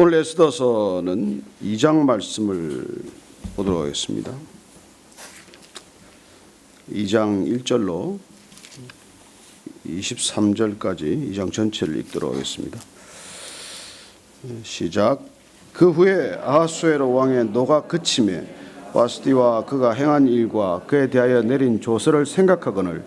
오늘 에스더서는 2장 말씀을 보도록 하겠습니다. 2장 1절로 23절까지 2장 전체를 읽도록 하겠습니다. 시작. 그 후에 아하수에로 왕의 노가 그침에 와스디와 그가 행한 일과 그에 대하여 내린 조서를 생각하거늘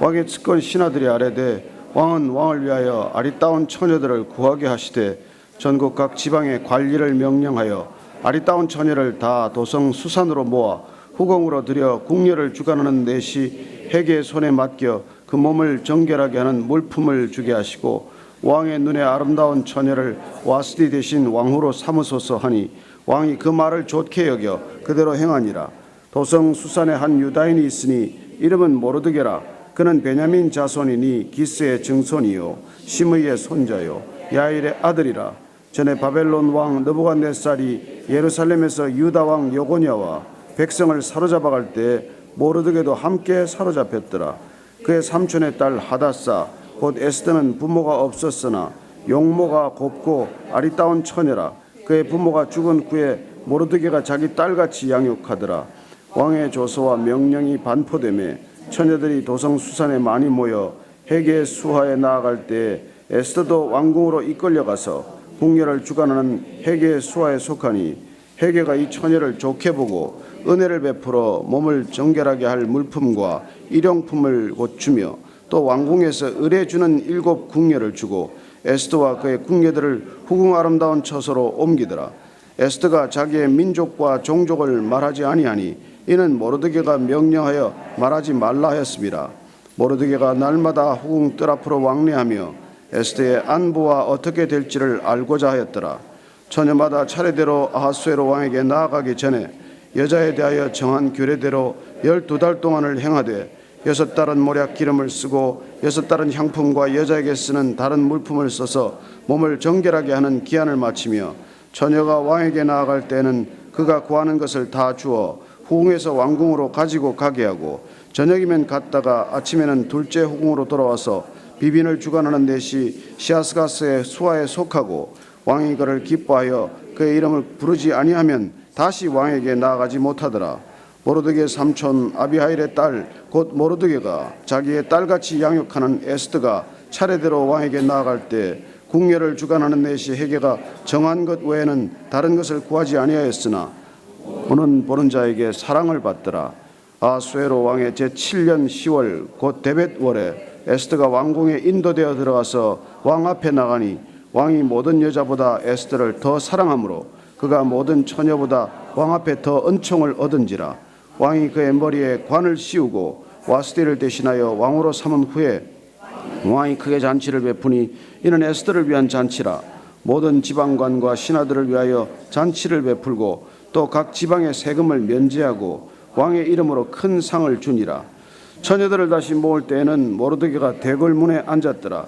왕의 측근 신하들이 아래되 왕은 왕을 위하여 아리따운 처녀들을 구하게 하시되 전국 각 지방의 관리를 명령하여 아리따운 처녀를 다 도성 수산으로 모아 후궁으로 들여 궁녀를 주관하는 내시 해계의 손에 맡겨 그 몸을 정결하게 하는 물품을 주게 하시고 왕의 눈에 아름다운 처녀를 와스디 대신 왕후로 삼으소서 하니 왕이 그 말을 좋게 여겨 그대로 행하니라. 도성 수산에 한 유다인이 있으니 이름은 모르드게라. 그는 베냐민 자손이니 기스의 증손이요 시므이의 손자요 야일의 아들이라 전에 바벨론 왕 느부갓네살이 예루살렘에서 유다 왕 요고냐와 백성을 사로잡아 갈 때 모르드게도 함께 사로잡혔더라. 그의 삼촌의 딸 하다사 곧 에스더는 부모가 없었으나 용모가 곱고 아리따운 처녀라. 그의 부모가 죽은 후에 모르드게가 자기 딸같이 양육하더라. 왕의 조서와 명령이 반포됨에 처녀들이 도성 수산에 많이 모여 해계 수하에 나아갈 때 에스더도 왕궁으로 이끌려가서 궁녀를 주관하는 해계 수하에 속하니 해계가 이 처녀를 좋게 보고 은혜를 베풀어 몸을 정결하게 할 물품과 일용품을 곧 주며 또 왕궁에서 의뢰 주는 일곱 궁녀를 주고 에스더와 그의 궁녀들을 후궁 아름다운 처소로 옮기더라. 에스더가 자기의 민족과 종족을 말하지 아니하니 이는 모르드게가 명령하여 말하지 말라 하였습니다. 모르드게가 날마다 후궁 뜰 앞으로 왕래하며 에스더의 안부와 어떻게 될지를 알고자 하였더라. 처녀마다 차례대로 아하수에로 왕에게 나아가기 전에 여자에 대하여 정한 규례대로 열두 달 동안을 행하되 여섯 달은 모략 기름을 쓰고 여섯 달은 향품과 여자에게 쓰는 다른 물품을 써서 몸을 정결하게 하는 기한을 마치며 처녀가 왕에게 나아갈 때는 그가 구하는 것을 다 주어 후궁에서 왕궁으로 가지고 가게 하고 저녁이면 갔다가 아침에는 둘째 후궁으로 돌아와서 비빈을 주관하는 대시 시아스가스의 수하에 속하고 왕이 그를 기뻐하여 그의 이름을 부르지 아니하면 다시 왕에게 나아가지 못하더라. 모르드게 삼촌 아비하일의 딸 곧 모르드게가 자기의 딸같이 양육하는 에스더가 차례대로 왕에게 나아갈 때 궁녀를 주관하는 내시 해계가 정한 것 외에는 다른 것을 구하지 아니하였으나 보는 보는 자에게 사랑을 받더라. 아수에로 왕의 제 7년 10월 곧 데벳월에 에스더가 왕궁에 인도되어 들어가서 왕 앞에 나가니 왕이 모든 여자보다 에스더를 더 사랑하므로 그가 모든 처녀보다 왕 앞에 더 은총을 얻은지라. 왕이 그의 머리에 관을 씌우고 와스디를 대신하여 왕으로 삼은 후에 왕이 크게 잔치를 베푸니 이는 에스더를 위한 잔치라. 모든 지방관과 신하들을 위하여 잔치를 베풀고 또 각 지방의 세금을 면제하고 왕의 이름으로 큰 상을 주니라 처녀들을 다시 모을 때에는 모르드게가 대궐문에 앉았더라.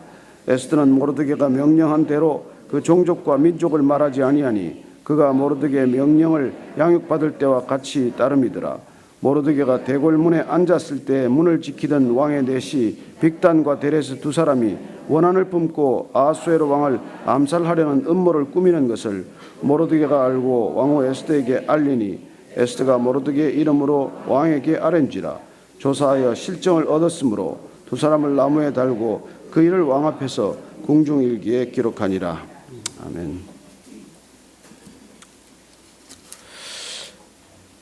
에스더는 모르드게가 명령한 대로 그 종족과 민족을 말하지 아니하니 그가 모르드게의 명령을 양육받을 때와 같이 따름이더라. 모르드게가 대궐문에 앉았을 때 문을 지키던 왕의 내시 빅단과 데레스 두 사람이 원한을 뿜고 아수에로 왕을 암살하려는 음모를 꾸미는 것을 모르드게가 알고 왕후 에스더에게 알리니 에스더가 모르드게의 이름으로 왕에게 아랜지라 조사하여 실정을 얻었으므로 두 사람을 나무에 달고 그 일을 왕 앞에서 궁중일기에 기록하니라 아멘.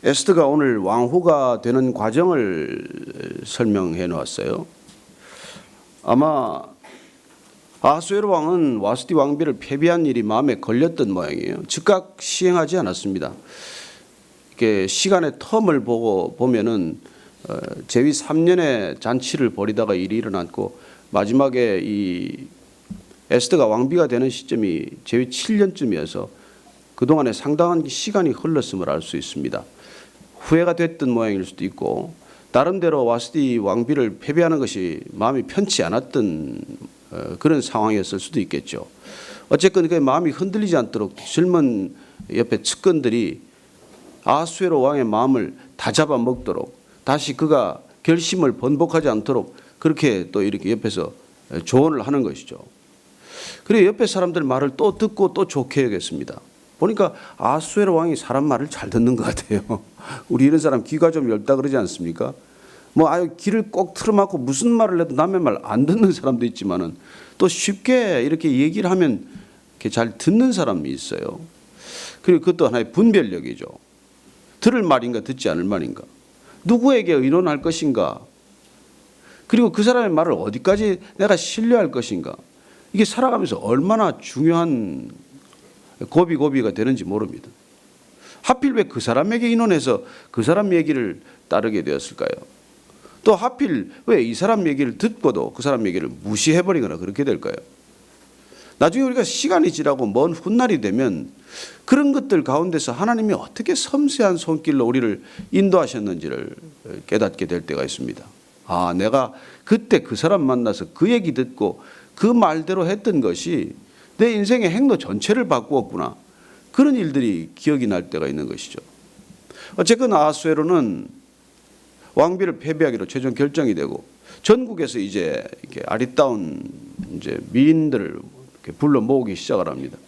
에스더가 오늘 왕후가 되는 과정을 설명해 놓았어요. 아마 아수에르 왕은 와스디 왕비를 패배한 일이 마음에 걸렸던 모양이에요. 즉각 시행하지 않았습니다. 이렇게 시간의 텀을 보고 보면은 어, 제위 3년의 잔치를 벌이다가 일이 일어났고 마지막에 이 에스더가 왕비가 되는 시점이 제위 7년쯤이어서 그동안에 상당한 시간이 흘렀음을 알 수 있습니다. 후회가 됐던 모양일 수도 있고 나름대로 와스디 왕비를 패배하는 것이 마음이 편치 않았던 어, 그런 상황이었을 수도 있겠죠. 어쨌건 그 마음이 흔들리지 않도록 젊은 옆에 측근들이 아수에로 왕의 마음을 다 잡아 먹도록 다시 그가 결심을 번복하지 않도록 그렇게 또 이렇게 옆에서 조언을 하는 것이죠. 그래 옆에 사람들 말을 또 듣고 또 좋게 여겼습니다. 보니까 아수에로 왕이 사람 말을 잘 듣는 것 같아요. 우리 이런 사람 귀가 좀 열다 그러지 않습니까? 뭐 아유 귀를 꼭 틀어막고 무슨 말을 해도 남의 말 안 듣는 사람도 있지만은 또 쉽게 이렇게 얘기를 하면 이렇게 잘 듣는 사람이 있어요. 그리고 그것도 하나의 분별력이죠. 들을 말인가 듣지 않을 말인가. 누구에게 의논할 것인가. 그리고 그 사람의 말을 어디까지 내가 신뢰할 것인가. 이게 살아가면서 얼마나 중요한 고비고비가 되는지 모릅니다. 하필 왜 그 사람에게 의논해서 그 사람 얘기를 따르게 되었을까요? 또 하필 왜 이 사람 얘기를 듣고도 그 사람 얘기를 무시해버리거나 그렇게 될까요? 나중에 우리가 시간이 지나고 먼 훗날이 되면 그런 것들 가운데서 하나님이 어떻게 섬세한 손길로 우리를 인도하셨는지를 깨닫게 될 때가 있습니다. 아, 내가 그때 그 사람 만나서 그 얘기 듣고 그 말대로 했던 것이 내 인생의 행로 전체를 바꾸었구나. 그런 일들이 기억이 날 때가 있는 것이죠. 어쨌건 아수에로는 왕비를 패배하기로 최종 결정이 되고 전국에서 이제 아리따운 이제 미인들을 불러 모으기 시작을 합니다.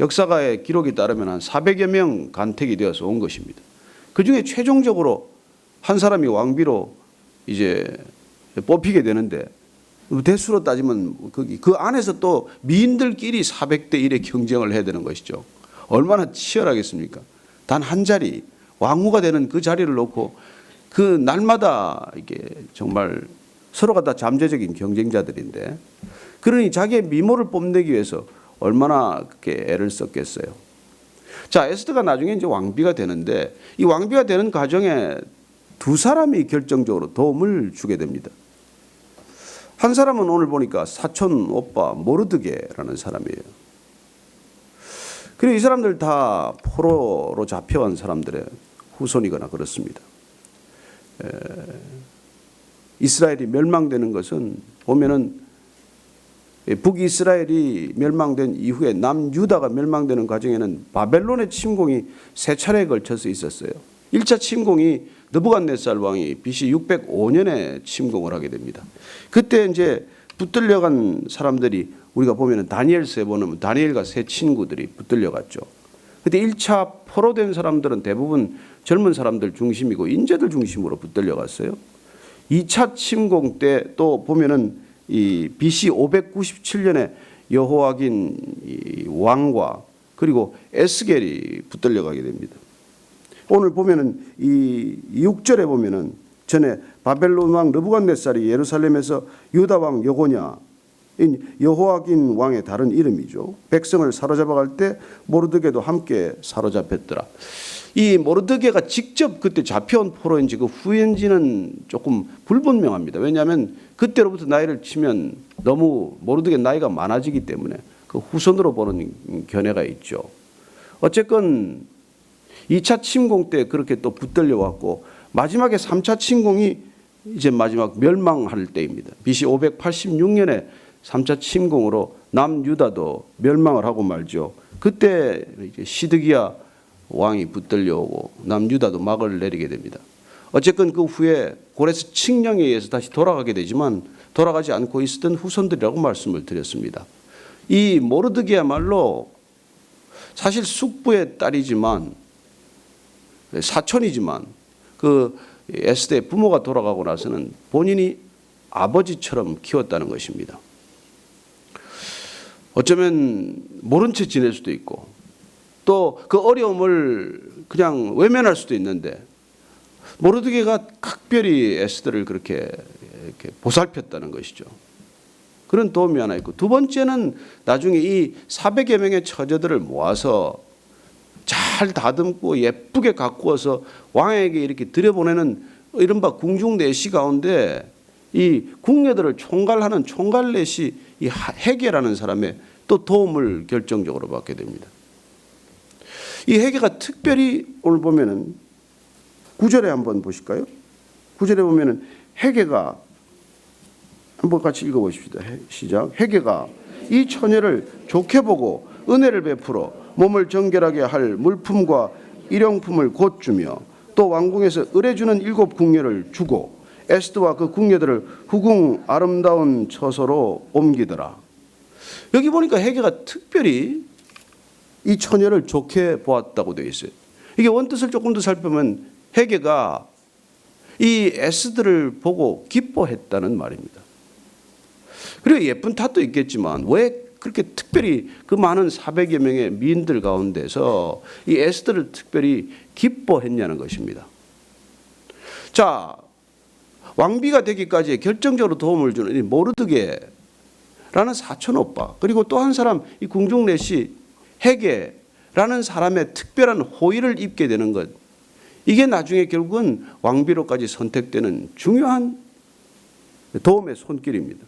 역사가의 기록에 따르면 한 400여 명 간택이 되어서 온 것입니다. 그 중에 최종적으로 한 사람이 왕비로 이제 뽑히게 되는데 대수로 따지면 거기 그 안에서 또 미인들끼리 400대 1의 경쟁을 해야 되는 것이죠. 얼마나 치열하겠습니까? 단 한 자리 왕후가 되는 그 자리를 놓고 그 날마다 이게 정말 서로가 다 잠재적인 경쟁자들인데 그러니 자기의 미모를 뽐내기 위해서 얼마나 그렇게 애를 썼겠어요. 자, 에스더가 나중에 이제 왕비가 되는데 이 왕비가 되는 과정에 두 사람이 결정적으로 도움을 주게 됩니다. 한 사람은 오늘 보니까 사촌 오빠 모르드게라는 사람이에요. 그리고 이 사람들 다 포로로 잡혀간 사람들의 후손이거나 그렇습니다. 에, 이스라엘이 멸망되는 것은 보면은 북이스라엘이 멸망된 이후에 남유다가 멸망되는 과정에는 바벨론의 침공이 세 차례에 걸쳐서 있었어요. 1차 침공이 느부갓네살 왕이 BC 605년에 침공을 하게 됩니다. 그때 이제 붙들려간 사람들이 우리가 보면은 다니엘서에 보면 다니엘과 세 친구들이 붙들려갔죠. 그때 1차 포로된 사람들은 대부분 젊은 사람들 중심이고 인재들 중심으로 붙들려갔어요. 2차 침공 때 또 보면은 이 BC 597년에 여호와긴 이 왕과 그리고 에스겔이 붙들려 가게 됩니다. 오늘 보면은 이 6절에 보면은 전에 바벨론 왕 느부갓네살이 예루살렘에서 유다 왕 여고냐 여호와긴 왕의 다른 이름이죠. 백성을 사로잡아갈 때 모르드게도 함께 사로잡혔더라. 이 모르드게가 직접 그때 잡혀온 포로인지 그 후인지는 조금 불분명합니다. 왜냐하면 그때로부터 나이를 치면 너무 모르드게 나이가 많아지기 때문에 그 후손으로 보는 견해가 있죠. 어쨌건 2차 침공 때 그렇게 또 붙들려 왔고 마지막에 3차 침공이 이제 마지막 멸망할 때입니다. BC 586년에 3차 침공으로 남유다도 멸망을 하고 말죠. 그때 이제 시드기야 왕이 붙들려오고 남유다도 막을 내리게 됩니다. 어쨌건 그 후에 고레스 칙령에 의해서 다시 돌아가게 되지만 돌아가지 않고 있었던 후손들이라고 말씀을 드렸습니다. 이 모르드기야말로 사실 숙부의 딸이지만 사촌이지만 그 에스더의 부모가 돌아가고 나서는 본인이 아버지처럼 키웠다는 것입니다. 어쩌면 모른 채 지낼 수도 있고 또 그 어려움을 그냥 외면할 수도 있는데 모르드게가 각별히 에스더를 그렇게 보살폈다는 것이죠. 그런 도움이 하나 있고 두 번째는 나중에 이 400여 명의 처제들을 모아서 잘 다듬고 예쁘게 가꾸어서 왕에게 이렇게 들여보내는 이른바 궁중내시 가운데 이 궁녀들을 총괄하는 총괄내시 이 해계라는 사람의 또 도움을 결정적으로 받게 됩니다. 이 해계가 특별히 오늘 보면은 구절에 한번 보실까요? 구절에 보면은 해계가 한번 같이 읽어보십시다. 시작. 해계가 이 처녀를 좋게 보고 은혜를 베풀어 몸을 정결하게 할 물품과 일용품을 곧 주며 또 왕궁에서 의뢰주는 일곱 궁녀를 주고 에스드와 그 궁녀들을 후궁 아름다운 처소로 옮기더라. 여기 보니까 해계가 특별히 이 처녀를 좋게 보았다고 되어 있어요. 이게 원뜻을 조금 더 살펴보면 해계가 이 에스더를 보고 기뻐했다는 말입니다. 그리고 예쁜 탓도 있겠지만 왜 그렇게 특별히 그 많은 400여 명의 미인들 가운데서 이 에스더를 특별히 기뻐했냐는 것입니다. 자, 왕비가 되기까지 결정적으로 도움을 주는 이 모르드게라는 사촌 오빠 그리고 또 한 사람 이 궁중내시 해게라는 사람의 특별한 호의를 입게 되는 것 이게 나중에 결국은 왕비로까지 선택되는 중요한 도움의 손길입니다.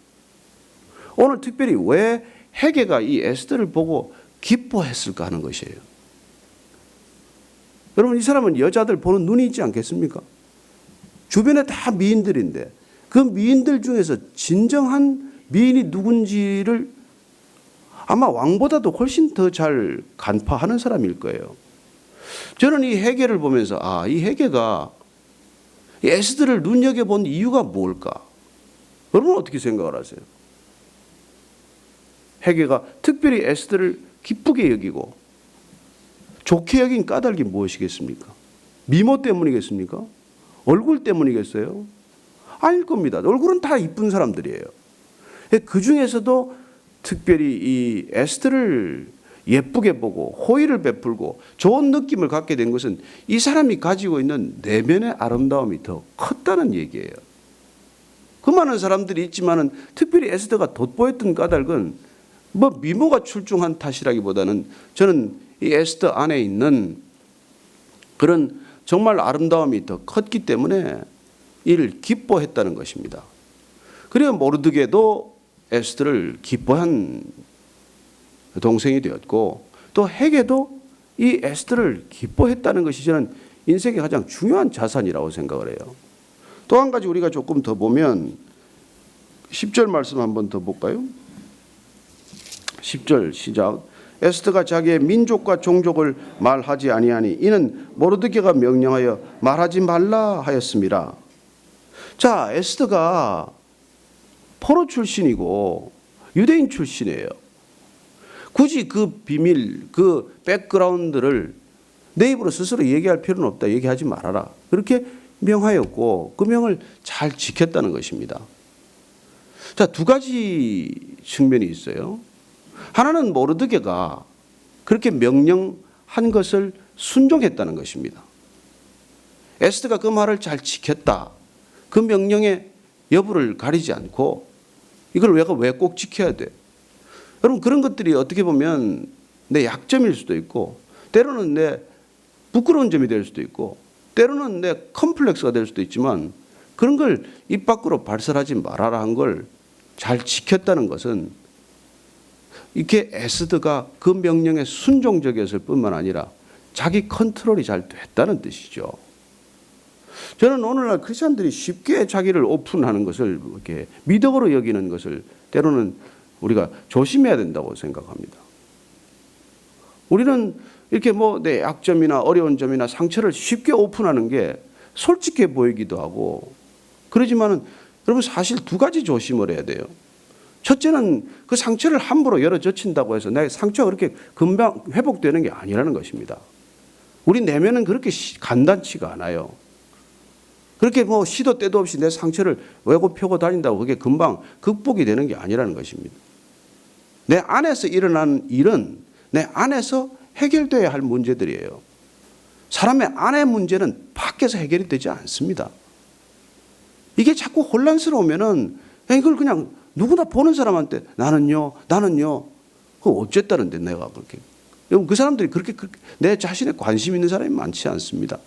오늘 특별히 왜 해게가 이 에스더를 보고 기뻐했을까 하는 것이에요. 여러분 이 사람은 여자들 보는 눈이 있지 않겠습니까? 주변에 다 미인들인데 그 미인들 중에서 진정한 미인이 누군지를 아마 왕보다도 훨씬 더 잘 간파하는 사람일 거예요. 저는 이 해계를 보면서 아, 이 해계가 이 에스더를 눈여겨본 이유가 뭘까? 여러분 어떻게 생각을 하세요? 해계가 특별히 에스더를 기쁘게 여기고 좋게 여긴 까닭이 무엇이겠습니까? 미모 때문이겠습니까? 얼굴 때문이겠어요? 아닐 겁니다. 얼굴은 다 이쁜 사람들이에요. 그 중에서도 특별히 이 에스더를 예쁘게 보고 호의를 베풀고 좋은 느낌을 갖게 된 것은 이 사람이 가지고 있는 내면의 아름다움이 더 컸다는 얘기예요. 그 많은 사람들이 있지만은 특별히 에스더가 돋보였던 까닭은 뭐 미모가 출중한 탓이라기보다는 저는 이 에스더 안에 있는 그런 정말 아름다움이 더 컸기 때문에 이를 기뻐했다는 것입니다. 그리고 모르드게도 에스더를 기뻐한 동생이 되었고 또 해게도 이 에스더를 기뻐했다는 것이 저는 인생의 가장 중요한 자산이라고 생각을 해요. 또 한 가지 우리가 조금 더 보면 10절 말씀 한번 더 볼까요? 10절 시작. 에스더가 자기의 민족과 종족을 말하지 아니하니 이는 모르드게가 명령하여 말하지 말라 하였습니다. 자, 에스더가 포로 출신이고 유대인 출신이에요. 굳이 그 비밀, 그 백그라운드를 내 입으로 스스로 얘기할 필요는 없다. 얘기하지 말아라. 그렇게 명하였고 그 명을 잘 지켰다는 것입니다. 자, 두 가지 측면이 있어요. 하나는 모르드게가 그렇게 명령한 것을 순종했다는 것입니다. 에스더가 그 말을 잘 지켰다. 그 명령의 여부를 가리지 않고 이걸 내가 왜 꼭 지켜야 돼? 여러분 그런 것들이 어떻게 보면 내 약점일 수도 있고 때로는 내 부끄러운 점이 될 수도 있고 때로는 내 컴플렉스가 될 수도 있지만 그런 걸 입 밖으로 발설하지 말아라 한 걸 잘 지켰다는 것은 이렇게 에스더가 그 명령에 순종적이었을 뿐만 아니라 자기 컨트롤이 잘 됐다는 뜻이죠. 저는 오늘날 크리스천들이 쉽게 자기를 오픈하는 것을 이렇게 미덕으로 여기는 것을 때로는 우리가 조심해야 된다고 생각합니다. 우리는 이렇게 뭐 내 약점이나 어려운 점이나 상처를 쉽게 오픈하는 게 솔직해 보이기도 하고 그러지만은 여러분 사실 두 가지 조심을 해야 돼요. 첫째는 그 상처를 함부로 열어 젖힌다고 해서 내 상처가 그렇게 금방 회복되는 게 아니라는 것입니다. 우리 내면은 그렇게 간단치가 않아요. 그렇게 뭐 시도 때도 없이 내 상처를 외고 펴고 다닌다고 그게 금방 극복이 되는 게 아니라는 것입니다. 내 안에서 일어나는 일은 내 안에서 해결돼야 할 문제들이에요. 사람의 안의 문제는 밖에서 해결이 되지 않습니다. 이게 자꾸 혼란스러우면은 이걸 그냥 누구나 보는 사람한테 나는요, 나는요. 그 어쨌다는데 내가 그렇게. 그 사람들이 그렇게, 그렇게 내 자신에 관심 있는 사람이 많지 않습니다.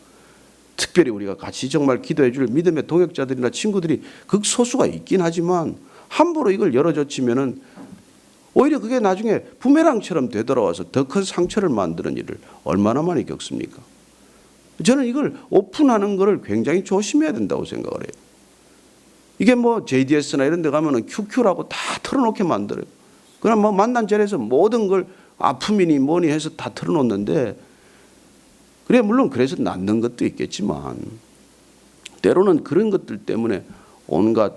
특별히 우리가 같이 정말 기도해 줄 믿음의 동역자들이나 친구들이 극소수가 있긴 하지만 함부로 이걸 열어젖히면은 오히려 그게 나중에 부메랑처럼 되돌아와서 더 큰 상처를 만드는 일을 얼마나 많이 겪습니까? 저는 이걸 오픈하는 것을 굉장히 조심해야 된다고 생각을 해요. 이게 뭐 JDS나 이런 데 가면은 QQ라고 다 털어놓게 만들어요. 그럼 뭐 만난 자리에서 모든 걸 아픔이니 뭐니 해서 다 털어놓는데 그래 물론 그래서 낫는 것도 있겠지만 때로는 그런 것들 때문에 온갖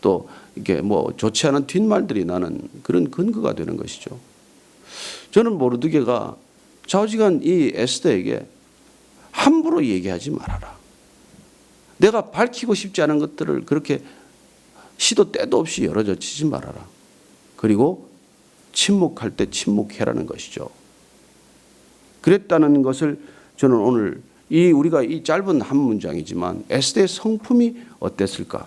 또 이게 뭐 좋지 않은 뒷말들이 나는 그런 근거가 되는 것이죠. 저는 모르드게가 좌우지간 이 에스더에게 함부로 얘기하지 말아라. 내가 밝히고 싶지 않은 것들을 그렇게 시도 때도 없이 열어젖히지 말아라. 그리고 침묵할 때 침묵해라는 것이죠. 그랬다는 것을 저는 오늘 이 우리가 이 짧은 한 문장이지만 에스더의 성품이 어땠을까?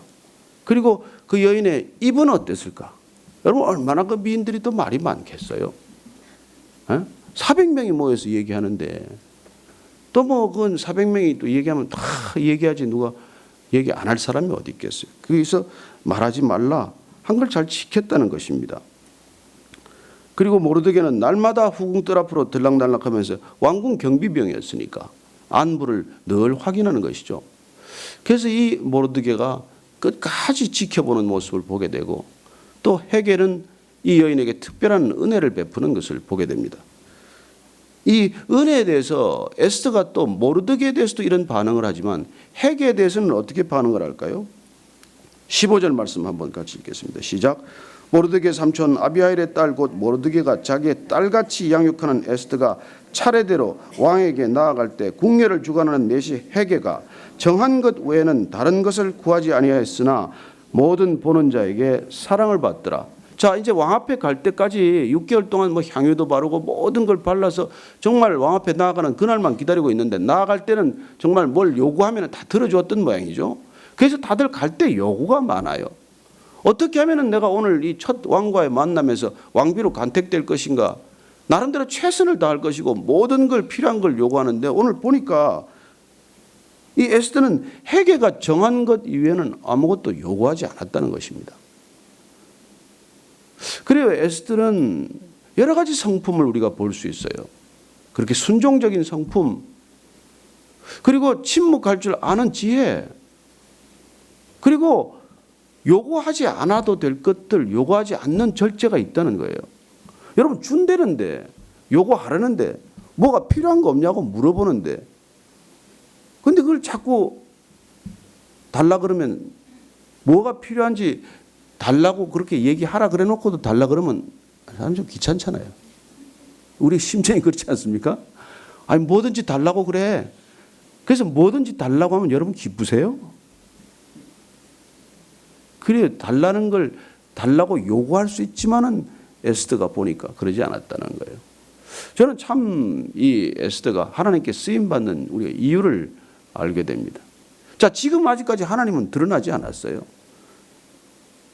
그리고 그 여인의 입은 어땠을까? 여러분 얼마나 그 미인들이 또 말이 많겠어요? 에? 400명이 모여서 얘기하는데 또 뭐 그건 400명이 또 얘기하면 다 얘기하지 누가 얘기 안 할 사람이 어디 있겠어요? 거기서 말하지 말라 한 걸 잘 지켰다는 것입니다. 그리고 모르드게는 날마다 후궁들 앞으로 들락날락하면서 왕궁 경비병이었으니까 안부를 늘 확인하는 것이죠. 그래서 이 모르드게가 끝까지 지켜보는 모습을 보게 되고 또 헤겔은 이 여인에게 특별한 은혜를 베푸는 것을 보게 됩니다. 이 은혜에 대해서 에스더가 또 모르드게에 대해서도 이런 반응을 하지만 헤게에 대해서는 어떻게 반응을 할까요? 15절 말씀 한번 같이 읽겠습니다. 시작. 모르드게 삼촌 아비하일의 딸 곧 모르드게가 자기의 딸같이 양육하는 에스더가 차례대로 왕에게 나아갈 때 궁례를 주관하는 내시 헤게가 정한 것 외에는 다른 것을 구하지 아니하였으나 모든 보는 자에게 사랑을 받더라. 자 이제 왕 앞에 갈 때까지 6개월 동안 뭐 향유도 바르고 모든 걸 발라서 정말 왕 앞에 나아가는 그날만 기다리고 있는데 나아갈 때는 정말 뭘 요구하면 다 들어주었던 모양이죠. 그래서 다들 갈 때 요구가 많아요. 어떻게 하면은 내가 오늘 이 첫 왕과의 만남에서 왕비로 간택될 것인가? 나름대로 최선을 다할 것이고 모든 걸 필요한 걸 요구하는데 오늘 보니까 이 에스더는 해계가 정한 것 이외에는 아무것도 요구하지 않았다는 것입니다. 그래요. 에스더는 여러 가지 성품을 우리가 볼 수 있어요. 그렇게 순종적인 성품, 그리고 침묵할 줄 아는 지혜, 그리고 요구하지 않아도 될 것들 요구하지 않는 절제가 있다는 거예요. 여러분 준대는데 요구하려는데 뭐가 필요한 거 없냐고 물어보는데 근데 그걸 자꾸 달라 그러면 뭐가 필요한지 달라고 그렇게 얘기하라 그래 놓고도 달라 그러면 사람 좀 귀찮잖아요. 우리 심정이 그렇지 않습니까? 아니 뭐든지 달라고 그래. 그래서 뭐든지 달라고 하면 여러분 기쁘세요? 그래 달라는 걸 달라고 요구할 수 있지만은 에스더가 보니까 그러지 않았다는 거예요. 저는 참 이 에스더가 하나님께 쓰임 받는 우리가 이유를 알게 됩니다. 자, 지금 아직까지 하나님은 드러나지 않았어요.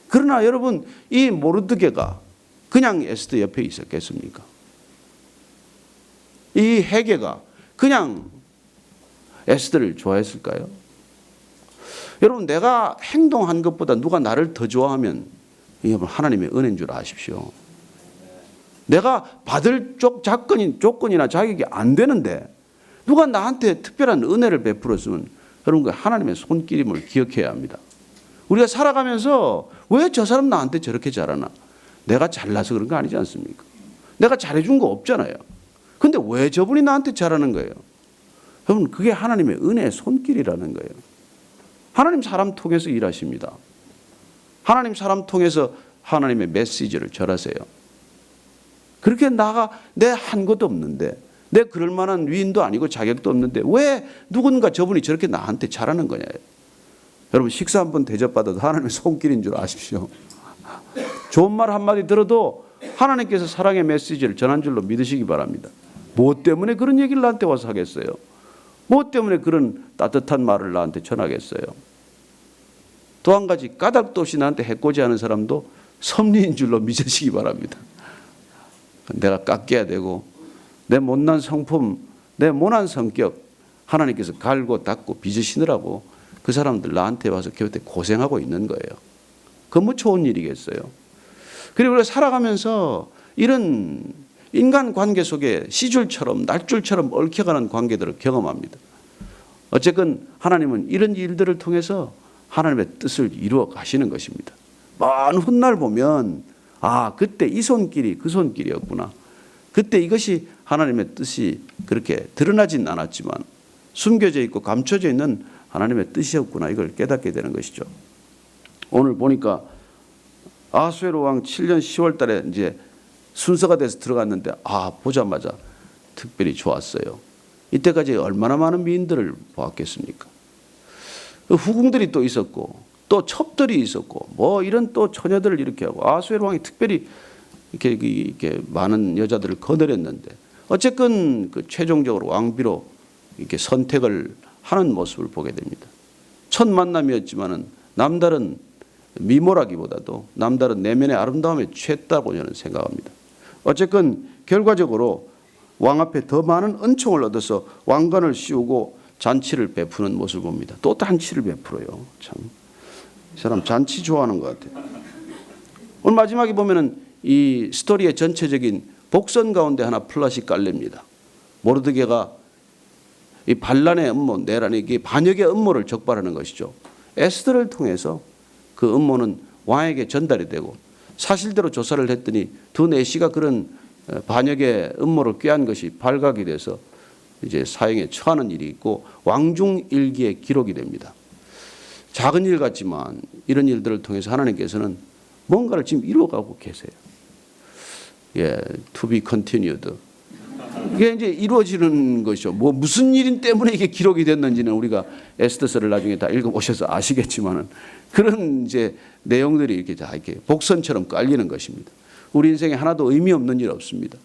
그러나 여러분 이 모르드게가 그냥 에스더 옆에 있었겠습니까? 이 헤게가 그냥 에스더를 좋아했을까요? 여러분 내가 행동한 것보다 누가 나를 더 좋아하면 이게 하나님의 은혜인 줄 아십시오. 내가 받을 쪽 조건이 조건이나 자격이 안 되는데 누가 나한테 특별한 은혜를 베풀었으면 여러분 그 하나님의 손길임을 기억해야 합니다. 우리가 살아가면서 왜 저 사람 나한테 저렇게 잘하나? 내가 잘나서 그런 거 아니지 않습니까? 내가 잘해준 거 없잖아요. 근데 왜 저분이 나한테 잘하는 거예요? 여러분 그게 하나님의 은혜의 손길이라는 거예요. 하나님 사람 통해서 일하십니다. 하나님 사람 통해서 하나님의 메시지를 전하세요. 그렇게 나가 내 한 것도 없는데 내 그럴 만한 위인도 아니고 자격도 없는데 왜 누군가 저분이 저렇게 나한테 잘하는 거냐. 여러분 식사 한 번 대접받아도 하나님의 손길인 줄 아십시오. 좋은 말 한마디 들어도 하나님께서 사랑의 메시지를 전한 줄로 믿으시기 바랍니다. 뭐 때문에 그런 얘기를 나한테 와서 하겠어요? 뭐 때문에 그런 따뜻한 말을 나한테 전하겠어요? 또 한 가지 까닭도 없이 나한테 해코지 하는 사람도 섭리인 줄로 믿으시기 바랍니다. 내가 깎여야 되고 내 못난 성품, 내 모난 성격 하나님께서 갈고 닦고 빚으시느라고 그 사람들 나한테 와서 곁에 고생하고 있는 거예요. 그뭐 좋은 일이겠어요. 그리고 우리가 살아가면서 이런 인간 관계 속에 시줄처럼 날줄처럼 얽혀가는 관계들을 경험합니다. 어쨌건 하나님은 이런 일들을 통해서 하나님의 뜻을 이루어 가시는 것입니다. 먼 훗날 보면 아 그때 이 손길이 그 손길이었구나. 그때 이것이 하나님의 뜻이 그렇게 드러나진 않았지만 숨겨져 있고 감춰져 있는 하나님의 뜻이었구나 이걸 깨닫게 되는 것이죠. 오늘 보니까 아수에로 왕 7년 10월 달에 이제 순서가 돼서 들어갔는데 아 보자마자 특별히 좋았어요. 이때까지 얼마나 많은 미인들을 보았겠습니까? 그 후궁들이 또 있었고 또 첩들이 있었고 뭐 이런 또 처녀들을 이렇게 하고 아수에로 왕이 특별히 이렇게 이렇게 많은 여자들을 거느렸는데 어쨌건 그 최종적으로 왕비로 이렇게 선택을 하는 모습을 보게 됩니다. 첫 만남이었지만은 남다른 미모라기보다도 남다른 내면의 아름다움에 취했다고 저는 생각합니다. 어쨌건 결과적으로 왕 앞에 더 많은 은총을 얻어서 왕관을 씌우고 잔치를 베푸는 모습을 봅니다. 또 잔치를 베풀어요. 참. 이 사람 잔치 좋아하는 것 같아요. 오늘 마지막에 보면은 이 스토리의 전체적인 복선 가운데 하나 플롯이 깔립니다. 모르드게가 이 반란의 음모, 내란의 이 반역의 음모를 적발하는 것이죠. 에스더를 통해서 그 음모는 왕에게 전달이 되고 사실대로 조사를 했더니 두 내시가 그런 어, 반역의 음모를 꾀한 것이 발각이 돼서 이제 사형에 처하는 일이 있고 왕중 일기에 기록이 됩니다. 작은 일 같지만 이런 일들을 통해서 하나님께서는 뭔가를 지금 이루어가고 계세요. 예, to be continued. 이게 이제 이루어지는 것이죠. 뭐 무슨 일 때문에 이게 기록이 됐는지는 우리가 에스더서를 나중에 다 읽어보셔서 아시겠지만은 그런 이제 내용들이 이렇게 다 이렇게 복선처럼 깔리는 것입니다. 우리 인생에 하나도 의미 없는 일 없습니다.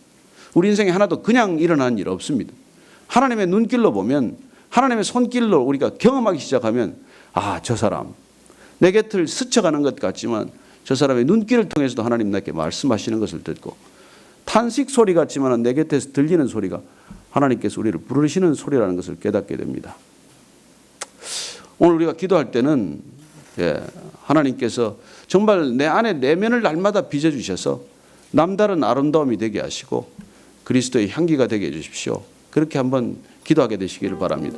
우리 인생에 하나도 그냥 일어나는 일 없습니다. 하나님의 눈길로 보면 하나님의 손길로 우리가 경험하기 시작하면 아, 저 사람 내 곁을 스쳐가는 것 같지만 저 사람의 눈길을 통해서도 하나님 나에게 말씀하시는 것을 듣고 탄식 소리 같지만 내 곁에서 들리는 소리가 하나님께서 우리를 부르시는 소리라는 것을 깨닫게 됩니다. 오늘 우리가 기도할 때는 예, 하나님께서 정말 내 안에 내면을 날마다 빚어주셔서 남다른 아름다움이 되게 하시고 그리스도의 향기가 되게 해주십시오. 그렇게 한번 기도하게 되시기를 바랍니다.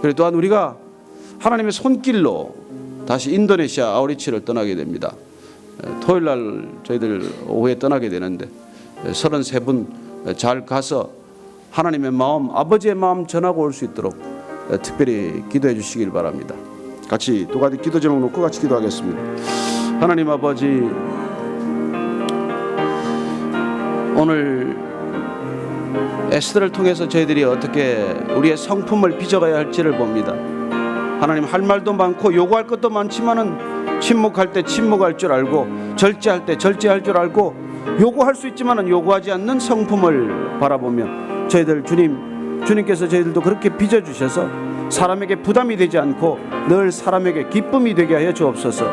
그리고 또한 우리가 하나님의 손길로 다시 인도네시아 아우리치를 떠나게 됩니다. 예, 토요일 날 저희들 오후에 떠나게 되는데 33분 잘 가서 하나님의 마음, 아버지의 마음 전하고 올 수 있도록 특별히 기도해 주시길 바랍니다. 같이 두 가지 기도 제목 놓고 같이 기도하겠습니다. 하나님 아버지 오늘 에스더를 통해서 저희들이 어떻게 우리의 성품을 빚어가야 할지를 봅니다. 하나님 할 말도 많고 요구할 것도 많지만은 침묵할 때 침묵할 줄 알고 절제할 때 절제할 줄 알고 요구할 수 있지만은 요구하지 않는 성품을 바라보며 저희들 주님 주님께서 저희들도 그렇게 빚어 주셔서 사람에게 부담이 되지 않고 늘 사람에게 기쁨이 되게 하여 주옵소서.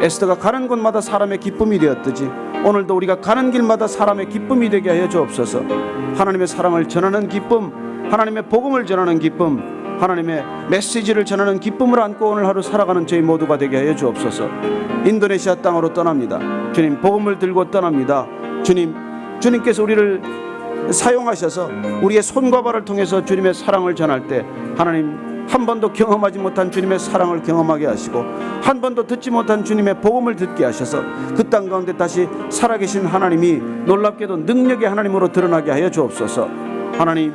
에스더가 가는 곳마다 사람의 기쁨이 되었듯이 오늘도 우리가 가는 길마다 사람의 기쁨이 되게 하여 주옵소서. 하나님의 사랑을 전하는 기쁨, 하나님의 복음을 전하는 기쁨, 하나님의 메시지를 전하는 기쁨을 안고 오늘 하루 살아가는 저희 모두가 되게 하여 주옵소서. 인도네시아 땅으로 떠납니다. 주님 복음을 들고 떠납니다. 주님 주님께서 우리를 사용하셔서 우리의 손과 발을 통해서 주님의 사랑을 전할 때 하나님 한 번도 경험하지 못한 주님의 사랑을 경험하게 하시고 한 번도 듣지 못한 주님의 복음을 듣게 하셔서 그 땅 가운데 다시 살아계신 하나님이 놀랍게도 능력의 하나님으로 드러나게 하여 주옵소서. 하나님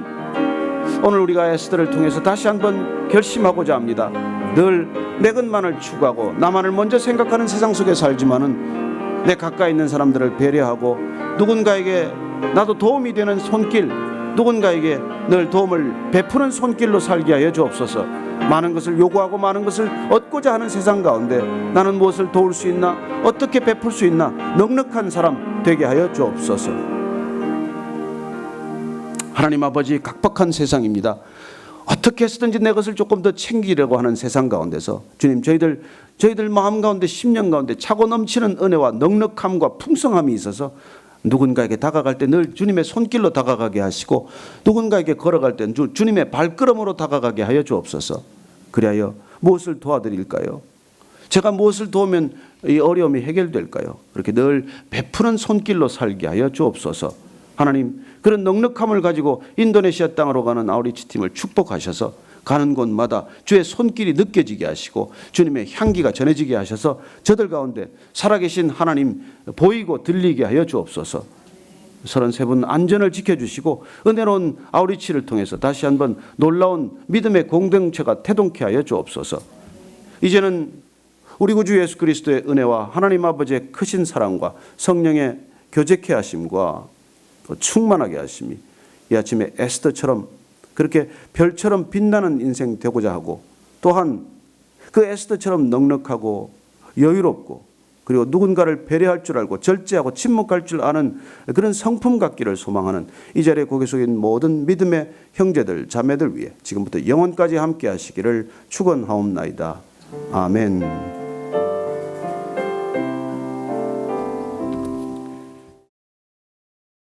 오늘 우리가 에스더를 통해서 다시 한번 결심하고자 합니다. 늘 내 것만을 추구하고 나만을 먼저 생각하는 세상 속에 살지만은 내 가까이 있는 사람들을 배려하고 누군가에게 나도 도움이 되는 손길 누군가에게 늘 도움을 베푸는 손길로 살게 하여 주옵소서. 많은 것을 요구하고 많은 것을 얻고자 하는 세상 가운데 나는 무엇을 도울 수 있나 어떻게 베풀 수 있나 넉넉한 사람 되게 하여 주옵소서. 하나님 아버지 각박한 세상입니다. 어떻게 해서든지 내 것을 조금 더 챙기려고 하는 세상 가운데서 주님 저희들 저희들 마음 가운데 심령 가운데 차고 넘치는 은혜와 넉넉함과 풍성함이 있어서 누군가에게 다가갈 때 늘 주님의 손길로 다가가게 하시고 누군가에게 걸어갈 때 주, 주님의 발걸음으로 다가가게 하여 주옵소서. 그리하여 무엇을 도와드릴까요? 제가 무엇을 도우면 이 어려움이 해결될까요? 그렇게 늘 베푸는 손길로 살게 하여 주옵소서. 하나님 그런 넉넉함을 가지고 인도네시아 땅으로 가는 아우리치 팀을 축복하셔서 가는 곳마다 주의 손길이 느껴지게 하시고 주님의 향기가 전해지게 하셔서 저들 가운데 살아계신 하나님 보이고 들리게 하여 주옵소서. 33분 안전을 지켜주시고 은혜로운 아우리치를 통해서 다시 한번 놀라운 믿음의 공동체가 태동케 하여 주옵소서. 이제는 우리 구주 예수 그리스도의 은혜와 하나님 아버지의 크신 사랑과 성령의 교제케 하심과 또 충만하게 하심이 이 아침에 에스더처럼 그렇게 별처럼 빛나는 인생 되고자 하고 또한 그 에스더처럼 넉넉하고 여유롭고 그리고 누군가를 배려할 줄 알고 절제하고 침묵할 줄 아는 그런 성품 갖기를 소망하는 이 자리에 고개 숙인 모든 믿음의 형제들 자매들 위해 지금부터 영원까지 함께 하시기를 축원하옵나이다. 아멘.